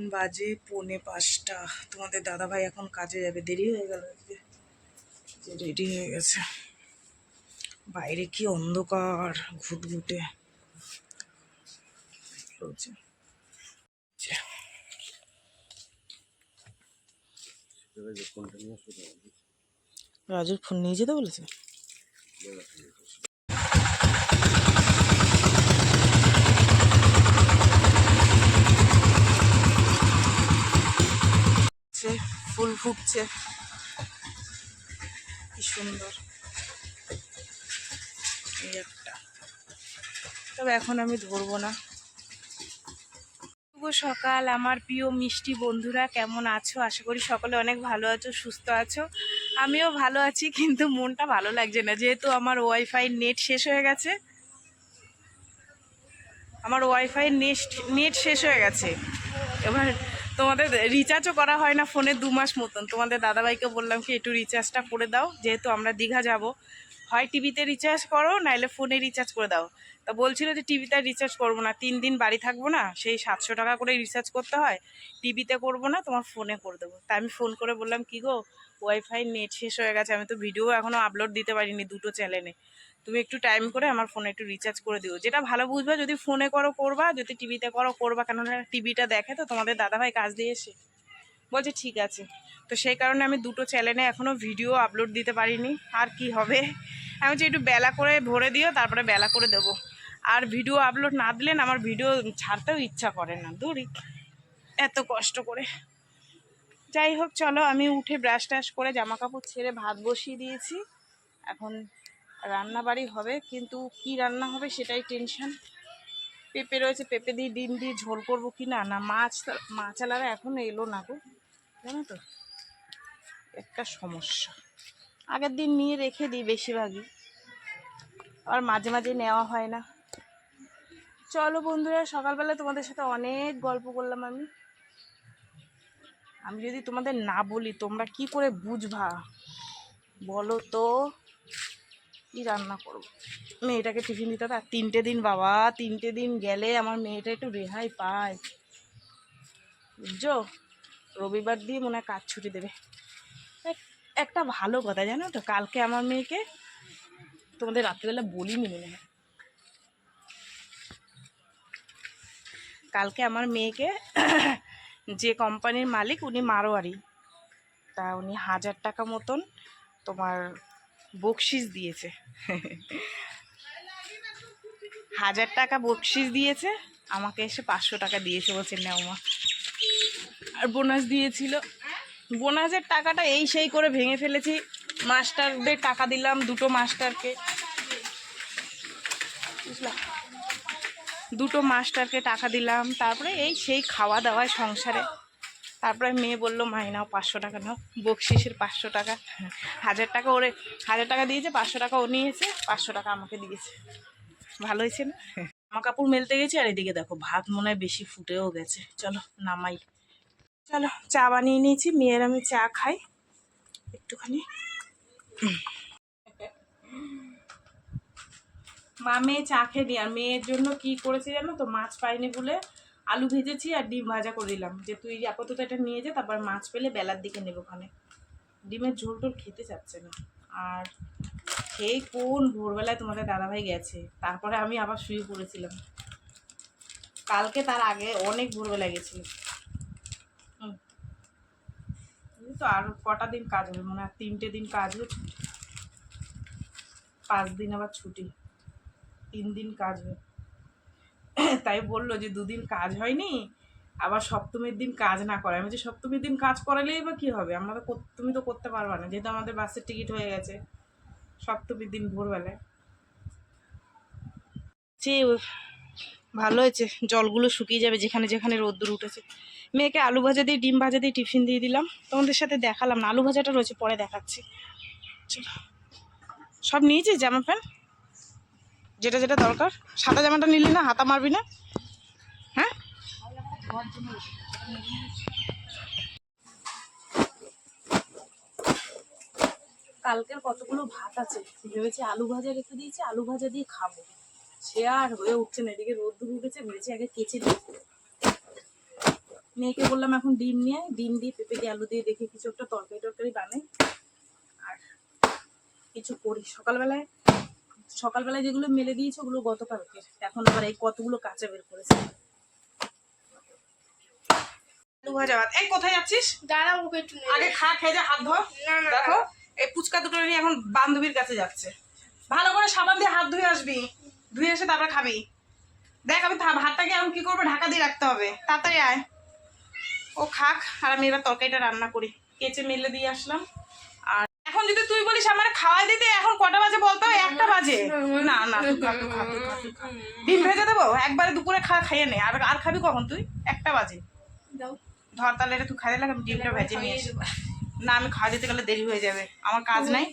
এখন বাজে পৌনে পাঁচটা। তোমাদের দাদাভাই এখন কাজে যাবে। দেরি হয়ে গেল আজকে। যে রেডি হয়ে গেছে। বাইরে কি অন্ধকার ঘুটঘুটে। রাজুর ফোন নিয়ে যেতে বলেছে? ফুটছে কি সুন্দর। এই একটা। তবে এখন আমি ধরবো না। শুভ সকাল, আমার প্রিয় মিষ্টি বন্ধুরা, কেমন আছো? আশা করি সকলে অনেক ভালো আছো, সুস্থ আছো। আমিও ভালো আছি, কিন্তু মনটা ভালো লাগছে না। যেহেতু আমার ওয়াইফাই নেট শেষ হয়ে গেছে। আমার ওয়াইফাই নেট নেট শেষ হয়ে গেছে। এবার তোমাদের রিচার্জও করা হয় না ফোনে দু মাস মতন। তোমাদের দাদাভাইকে বললাম কি, একটু রিচার্জটা করে দাও, যেহেতু আমরা দীঘা যাব। হয় টিভিতে রিচার্জ করো নাহলে ফোনে রিচার্জ করে দাও। তা বলছিল যে, টিভিতে রিচার্জ করব না। তিন দিন বাড়ি থাকব না, সেই সাতশো টাকা করে রিচার্জ করতে হয়। টিভিতে করব না, তোমার ফোনে করে দেবো। তা আমি ফোন করে বললাম, কি গো ওয়াইফাই নেট শেষ হয়ে গেছে, আমি তো ভিডিও এখনও আপলোড দিতে পারিনি দুটো চ্যানেলে তুমি একটু টাইম করে আমার ফোনে একটু রিচার্জ করে দিও। যেটা ভালো বুঝবা, যদি ফোনে করো, করবা, যদি টিভিতে করো, করবা, কেননা টিভিটা দেখে তো তোমাদের দাদাভাই কাজ দিয়ে এসে। বলছে, ঠিক আছে। তো সেই কারণে আমি দুটো চ্যানেলে এখনও ভিডিও আপলোড দিতে পারিনি। আর কি হবে? আমি বলছি, একটু বেলা করে ভরে দিও, তারপরে বেলা করে দেবো। আর ভিডিও আপলোড না দিলেন আমার ভিডিও ছাড়তেও ইচ্ছা করে না। দূরই এত কষ্ট করে। যাই হোক, চলো, আমি উঠে ব্রাশ ট্রাশ করে জামা কাপড় ছেড়ে ভাত বসিয়ে দিয়েছি। এখন রান্না বাড়ি হবে, কিন্তু কি রান্না হবে সেটাই টেনশন পেঁপে রয়েছে, পেঁপে দিয়ে ডিম দিয়ে ঝোল করব কি না? না, মাছ মাছালারা এখন এলো না গো, জানো তো? একটা সমস্যা। আগের দিন নিয়ে রেখে দিই বেশিরভাগই আর মাঝে মাঝে নেওয়া হয় না। চলো বন্ধুরা, সকালবেলা তোমাদের সাথে অনেক গল্প করলাম আমি। আমি যদি তোমাদের না বলি, তোমরা কি করে বুঝবা? বলো তো। কি রান্না করব? মেয়েটাকে টিফিন দিতে হবে। আর তিনটে দিন বাবা, তিনটে দিন গেলে আমার মেয়েটা একটু রেহাই পায়। বুঝছ? রবিবার দিয়ে মনে হয় কাজ ছুটি দেবে। একটা ভালো কথা, জানো তো? কালকে আমার মেয়েকে তোমাদের রাত্রিবেলা বলিনি মনে হয়। কালকে আমার মেয়েকে যে কোম্পানির মালিক, উনি মারোয়ারি। তা উনি হাজার টাকা মতন তোমার বকশিস দিয়েছে। হাজার টাকা বকশিস দিয়েছে, আমাকে এসে পাঁচশো টাকা দিয়েছে বলছে, নেও মা। আর বোনাস দিয়েছিল। বোনাসের টাকাটা এই সেই করে ভেঙে ফেলেছি। মাস্টারদের টাকা দিলাম, দুটো মাস্টারকে। বুঝলা? দুটো মাস্টারকে টাকা দিলাম, তারপরে এই সেই খাওয়া দাওয়ায় সংসারে তারপরে মেয়ে বলল, মাই, নাও পাঁচশো টাকা, নাও। বকশিসের পাঁচশো টাকা। হাজার টাকা ওরে, হাজার টাকা দিয়েছে, পাঁচশো টাকা ও নিয়েছে, পাঁচশো টাকা আমাকে দিয়েছে। ভালো হয়েছে না? জামা কাপড় মেলতে গেছি, আর এদিকে দেখো, ভাত মনে হয় বেশি ফুটেও গেছে। চলো, নামাই। চলো, চা বানিয়ে নিয়েছি, মেয়ের আমি চা খাই। একটুখানি। মা, মেয়ে চা খেয়ে নি, আর মেয়ের জন্য কি করেছে জানো তো, মাছ পাইনি বলে আলু ভেজেছি আর ডিম ভাজা করে দিলাম। যে তুই আপাতত এটা নিয়ে যা, তারপর মাছ পেলে বেলার দিকে নেব ওখানে। ডিমের ঝোল টোল খেতে চাচ্ছে না। আর সেই কোন ভোরবেলায় তোমাদের দাদাভাই গেছে, তারপরে আমি আবার শুয়ে পড়েছিলাম। কালকে তার আগে অনেক ভোরবেলায় গেছিল। তো আর কটা দিন কাজ হবে মানে হয় তিনটে দিন কাজ হবে। পাঁচ দিন আবার ছুটি। তিন দিন কাজ হবে। তাই বলল যে দুদিন কাজ হয়নি, আবার সপ্তমীর দিন কাজ না করে আমি যে সপ্তমীর দিন কাজ করালেই বা কী হবে? আমরা তো তুমি তো করতে পারবা না, যেহেতু আমাদের বাসের টিকিট হয়ে গেছে সপ্তমীর দিন ভোরবেলায়। যে ভালো হয়েছে, জলগুলো শুকিয়ে যাবে যেখানে যেখানে রোদ্দুর উঠেছে। মেয়েকে আলু ভাজা দিয়ে, ডিম ভাজা দিয়ে টিফিন দিয়ে দিলাম। তোমাদের সাথে দেখালাম না, আলু ভাজাটা রয়েছে, পরে দেখাচ্ছি। চলো। সব নিয়েছিস জামা প্যান্ট? যেটা যেটা দরকার। সাদা জামাটা নিলি না, হাতা মারবি না? হ্যাঁ? কালকের কতগুলো ভাত আছে? ভেবেছি আলু ভাজা রেখে দিয়েছি, আলু ভাজা দিয়ে খাব। সে আর হয়ে উঠছে না, এদিকে রোদ্দুর উঠেছে ভেবেছি আগে কেচে দিই মেয়েকে বললাম এখন ডিম নিয়ে ডিম দিয়ে পেঁপে দিয়ে আলু দিয়ে দেখে কিছু একটা তরকারি টরকারি বানাই। আর কিছু করি। সকালবেলায় সকালবেলায় যেগুলো মেলে দিয়েছে ওগুলো গতকালকে এখন আবার এই কতগুলো কাঁচা বের করেছে। আলু ভাজা ভাত এই কোথায় যাচ্ছিস? দাঁড়া ওকে একটু আগে খা খেয়ে যা হাত ধো। না, না, দেখো এই পুচকা দুটো নিয়ে এখন বান্ধবীর কাছে যাচ্ছে। ভালো করে সাবান দিয়ে হাত ধুয়ে আসবি। ধুয়ে এসে তারপরে খাবি। দেখ আমি ভাতটাকে এখন কি করব? ঢাকা দিয়ে রাখতে হবে। তাড়াতাড়ি আয়। ও খাক আর আমি এবার তরকারিটা রান্না করি। কেচে মেলে দিয়ে আসলাম। এখন যদি তুই বলিস আমার খাওয়াই দিতে এখন কটা বাজে বলতো একটা বাজে না না। ডিম ভেজে দেবো একবারে দুপুরে খা খাইয়ে নে আর আর খাবি কখন তুই একটা বাজে ধর তাহলে এটা তুই খাইয়ে লাগে আমি ডিমটা ভেজে নিয়ে না আমি খাওয়া দিতে গেলে দেরি হয়ে যাবে আমার কাজ নাই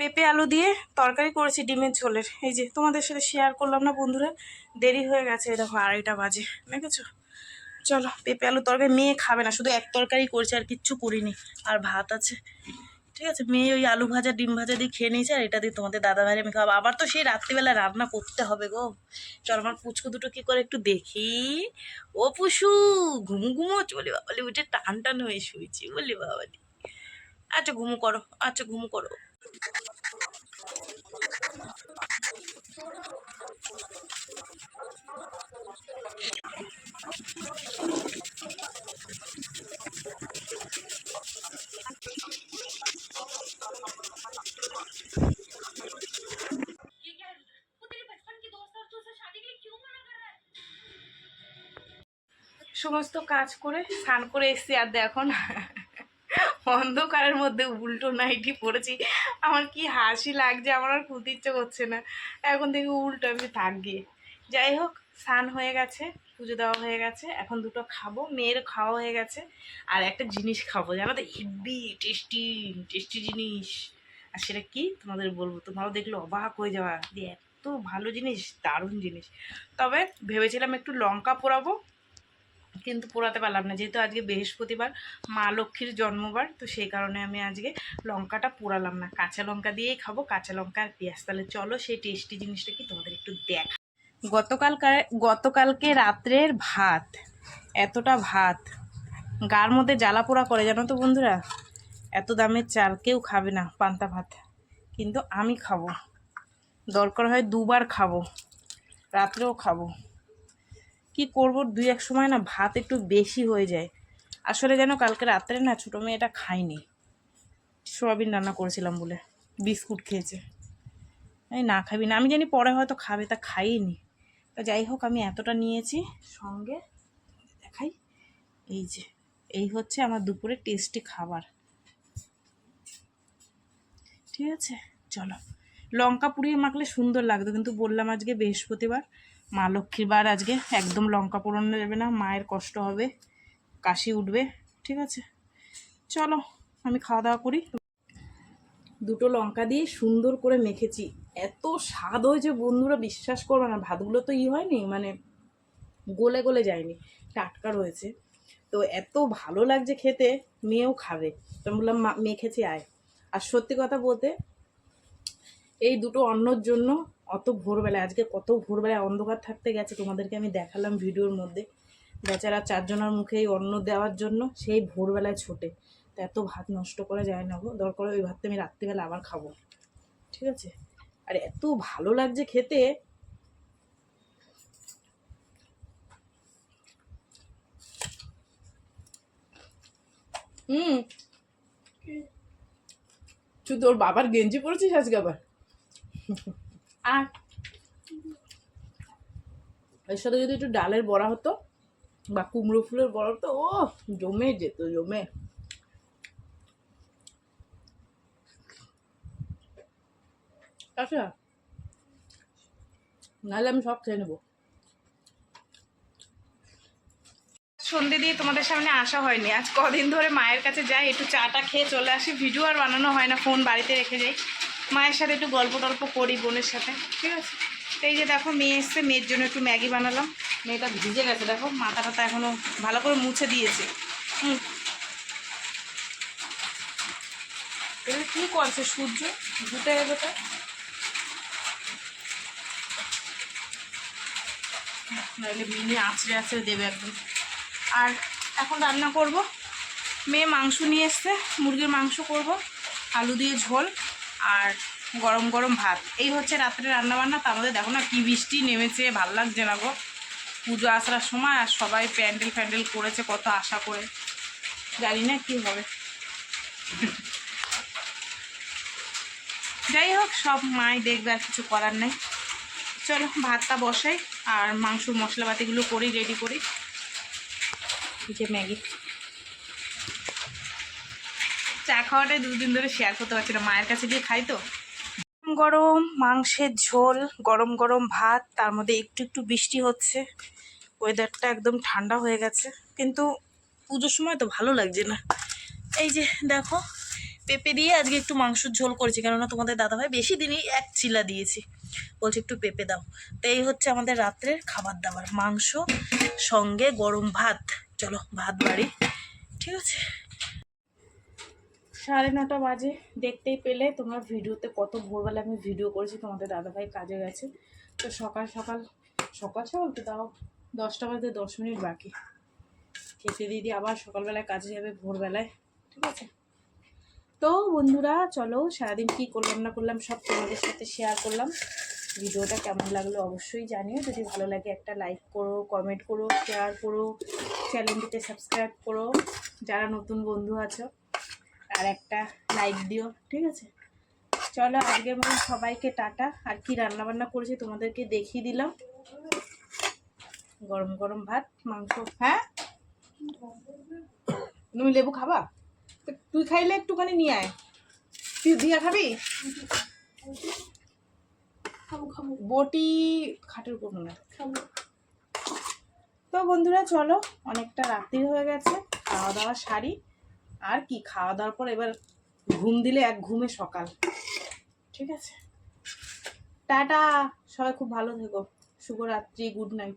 পেঁপে আলু দিয়ে তরকারি করেছি ডিমের ঝোলের এই যে তোমাদের সাথে শেয়ার করলাম না বন্ধুরা দেরি হয়ে গেছে এই দেখো আড়াইটা বাজে দেখেছ চলো, পেঁপে আলু তরকারি, মেয়ে খাবে না, শুধু এক তরকারি করেছি আর কিচ্ছু করিনি। আর ভাত আছে। ঠিক আছে, মেয়ে ওই আলু ভাজা, ডিম ভাজা দিয়ে খেয়ে নিয়েছে, আর এটা দিয়ে তোমাদের দাদা ভাই আমি খাব। আবার তো সেই রাত্রিবেলা রান্না করতে হবে গো। চল, আমার পুচকু দুটো কি করে একটু দেখি। ও পুষু ঘুমু ঘুমো চলে বাবালি, উঠে টান টান হয়ে শুয়েছি বলি বাবালি। আচ্ছা ঘুমু করো আচ্ছা ঘুমু করো। সমস্ত কাজ করে স্নান করে এসছি, আর দেখো না, অন্ধকারের মধ্যে উল্টো নাইটি পড়েছি আমার কি হাসি লাগছে, আমার আর খুলতে ইচ্ছে করছে না। এখন থেকে উল্টো আমি থাক গিয়ে যাই হোক, স্নান হয়ে গেছে, পুজো দেওয়া হয়ে গেছে। এখন দুটো খাব, মেয়ের খাওয়া হয়ে গেছে, আর একটা জিনিস খাব। জানো তো হেভি টেস্টি টেস্টি জিনিস। আর সেটা কি? তোমাদের বলব, তোমরাও দেখলে অবাক হয়ে যাওয়া যে এত ভালো জিনিস, দারুণ জিনিস। তবে ভেবেছিলাম একটু লঙ্কা পোড়াবো কিন্তু পোড়াতে পারলাম না। যেহেতু আজকে বৃহস্পতিবার, মা লক্ষ্মীর জন্মবার, তো সেই কারণে আমি আজকে লঙ্কাটা পোড়ালাম না। কাঁচা লঙ্কা দিয়েই খাব, কাঁচা লঙ্কা আর পেঁয়াজ। তাহলে চলো সেই টেস্টি জিনিসটা কি তোমাদের একটু দেখ। গতকালকার গতকালকে রাত্রের ভাত। এতটা ভাত। গার মধ্যে জ্বালা পোড়া করে, জানো তো বন্ধুরা? এত দামের চাল, কেউ খাবে না পান্তা ভাত। কিন্তু আমি খাব। দরকার হয় দুবার খাব। রাত্রেও খাব। কি করব? দুই এক সময় না ভাত একটু বেশি হয়ে যায়। আসলে যেন কালকে রাত্রে না ছোটো মেয়েটা খায়নি। সোয়াবিন রান্না করেছিলাম বলে, বিস্কুট খেয়েছে। এই না খাবি না, আমি জানি পরে হয়তো খাবে, তা খাইনি। তা যাই হোক, আমি এতটা নিয়েছি সঙ্গে, দেখাই। এই যে, এই হচ্ছে আমার দুপুরে টেস্টি খাবার। ঠিক আছে? চলো। লঙ্কা পুড়িয়ে মাখলে সুন্দর লাগতো, কিন্তু বললাম আজকে বৃহস্পতিবার। মা লক্ষ্মীর বার আজকে একদম লঙ্কা পোড়ানো যাবে না মায়ের কষ্ট হবে কাশি উঠবে ঠিক আছে? চলো আমি খাওয়া দাওয়া করি। দুটো লঙ্কা দিয়ে সুন্দর করে মেখেছি। এত স্বাদ হয়েছে বন্ধুরা বিশ্বাস করবে না ভাতগুলো তো ই হয়নি মানে গলে গলে যায়নি টাটকা রয়েছে। তো এত ভালো লাগছে খেতে মেয়েও খাবে। তো আমি বললাম "মা, মেখেছি আয়। আর সত্যি কথা বলতে এই দুটো অন্নর জন্য অত ভোরবেলায়, আজকে কত ভোরবেলায় অন্ধকার থাকতে গেছে তোমাদেরকে আমি দেখালাম ভিডিওর মধ্যে। বেচারা চারজনের মুখে এই অন্ন দেওয়ার জন্য সেই ভোরবেলায় ছোটে। তো এত ভাত নষ্ট করা যায় না গো। দরকার ওই ভাতটা আমি রাত্রিবেলা আবার খাব। ঠিক আছে? আর এত ভালো লাগছে খেতে। হুম। শুধু ওর বাবার গেঞ্জি পরেছিস আজকে আবার? আর এর সাথে যদি একটু ডালের বড়া হতো বা কুমড়ো ফুলের বড়া হতো, ও, জমে যেত, জমে। আচ্ছা নাহলে আমি সব খেয়ে নেব। সন্ধে দিয়ে তোমাদের সামনে আসা হয়নি। আজ কদিন ধরে মায়ের কাছে যাই, একটু চাটা খেয়ে চলে আসি। ভিডিও আর বানানো হয় না, ফোন বাড়িতে রেখে যাই। মায়ের সাথে একটু গল্প টল্প করি বোনের সাথে, ঠিক আছে? তো এই যে দেখো, মেয়ে এসছে, মেয়ের জন্য একটু ম্যাগি বানালাম। মেয়েটা ভিজে গেছে, দেখো মাথা টাথা এখনও ভালো করে মুছে দিয়েছে। হুম। কী করছে সূর্য? ঘুটে গেছে নাহলে মিনি আছড়ে আছড়ে দেবে একদম। আর এখন রান্না করব। মেয়ে মাংস নিয়ে এসছে, মুরগির মাংস করব, আলু দিয়ে ঝোল। আর গরম গরম ভাত। এই হচ্ছে রাত্রে রান্না বান্না তার মধ্যে দেখো না কি বৃষ্টি নেমেছে, ভালো লাগছে না গো। পুজো আসার সময় আর সবাই প্যান্ডেল ফ্যান্ডেল করেছে, কত আশা করে। জানি না কি হবে। যাই হোক, সব মাই দেখবে আর কিছু করার নেই। চলো, ভাতটা বসাই, আর মাংস মশলাপাতিগুলো করি রেডি করি। যে ম্যাগি। চা খাওয়াটাই দুদিন ধরে শেয়ার করতে পারছি না। মায়ের কাছে গিয়ে খাই তো। গরম মাংসের ঝোল, গরম গরম ভাত, তার মধ্যে একটু একটু বৃষ্টি হচ্ছে। ওয়েদারটা একদম ঠান্ডা হয়ে গেছে। কিন্তু পুজোর সময় তো ভালো লাগছে না। এই যে দেখো, পেঁপে দিয়ে আজকে একটু মাংসের ঝোল করেছি। কেননা তোমাদের দাদাভাই বেশি দিনই এক চিলা দিয়েছি। বলছে একটু পেঁপে দাও। তো এই হচ্ছে আমাদের রাত্রের খাবার দাবার। মাংস, সঙ্গে গরম ভাত। চলো, ভাত বাড়ি। ঠিক আছে? সাড়ে নটা বাজে, দেখতেই পেলে তোমরা ভিডিওতে কত ভোরবেলা আমি ভিডিও করেছি, তোমাদের দাদাভাই কাজে গেছে। তো সকাল সকাল সকাল সকাল তো তাও দশটা বাজে দশ মিনিট বাকি। খেতে দিয়ে আবার সকালবেলায় কাজে যাবে ভোরবেলায়, ঠিক আছে? তো বন্ধুরা, চলো সারাদিন কী করলাম না করলাম সব তোমাদের সাথে শেয়ার করলাম। ভিডিওটা কেমন লাগল অবশ্যই জানিও। যদি ভালো লাগে একটা লাইক করো কমেন্ট করো শেয়ার করো চ্যানেলটিতে সাবস্ক্রাইব করো। যারা নতুন বন্ধু আছো আর একটা লাইক দিও, ঠিক আছে? চলো আজকে মতো সবাইকে টাটা। আর কি রান্না বান্না করেছি তোমাদেরকে দেখিয়ে দিলাম। গরম গরম ভাত, মাংস। হ্যাঁ? তুমি লেবু খাবা? তুই খাইলে একটুখানি নিয়ে আয়। তুই দিয়া খাবি? বটি খাটের উপর না। তো বন্ধুরা, চলো, অনেকটা রাত্রি হয়ে গেছে, খাওয়া দাওয়া সারি। আর কি খাওয়া দাওয়ার পর এবার ঘুম দিলে এক ঘুমে সকাল। ঠিক আছে? টাটা! সবাই খুব ভালো থেকো। শুভরাত্রি গুড নাইট